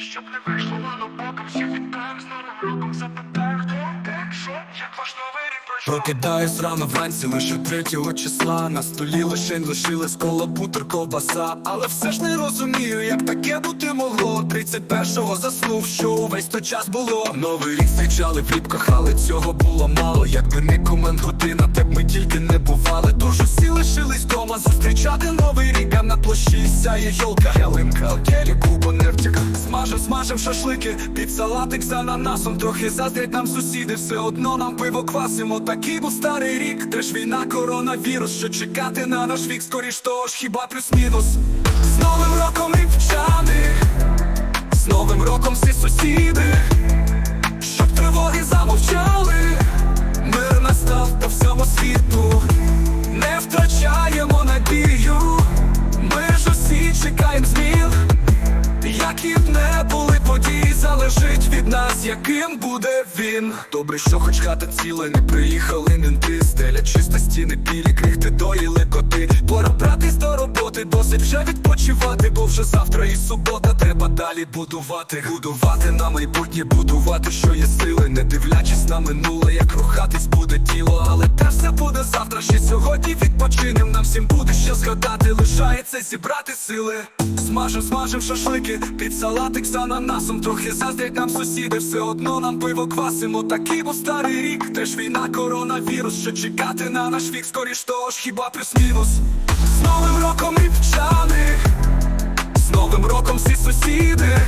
Щоб не вийшло воно боком, всіх вітаю з новим роком Запитаю, хто Прокидаюсь рано вранці лише третього числа. На столі лишень лишилась кола бутер ковбаса. Але все ж не розумію, як таке бути могло. 31-го заснув, що увесь той час було. Новий рік зустрічали в ліпках, але цього було мало. Якби не комент година, так ми тільки не бували. Тож усі лишились дома зустрічати новий рік. А на площі сяє йолка, ялинка, окелі, кубо не втіка Смажем, смажем шашлики, під салатик з ананасом. Трохи заздрять нам сусіди, все одно нам пиво квасимо Такий був старий рік, треш війна, коронавірус Що чекати на наш вік, скоріш того ж хіба плюс-мінус? З новим роком рівчани, з новим роком всі сусіди! Щоб тривоги замовчали, яким буде він. Добре, що хоч хата ціла, не приїхали менти Стеля чиста стіни, білі крихти доїли коти. Пора братись до роботи, досить вже відпочивати, бо вже завтра і субота, треба далі будувати. Будувати на майбутнє, будувати, що є сили, не дивлячись на минуле, як рухатись буде тіло, але те все сьогодні відпочинем. Нам всім буде що згадати, лишається зібрати сили. Смажем, смажем шашлики, під салатик з ананасом. Трохи заздрять нам сусіди, все одно нам пиво квасимо. Такий був старий рік, теж війна, коронавірус. Що чекати на наш вік, скоріш того ж хіба плюс-мінус. З новим роком рівчани, з новим роком всі сусіди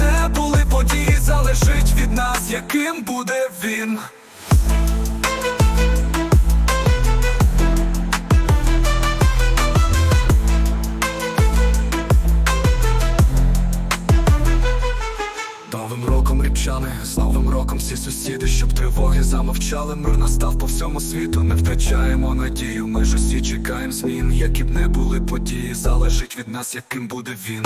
не були події, залежить від нас, яким буде він. Новим роком ріпчани, з новим роком всі сусіди, щоб тривоги замовчали, мир настав по всьому світу, не втрачаємо надію. Ми ж усі чекаємо змін, які б не були події, залежить від нас, яким буде він.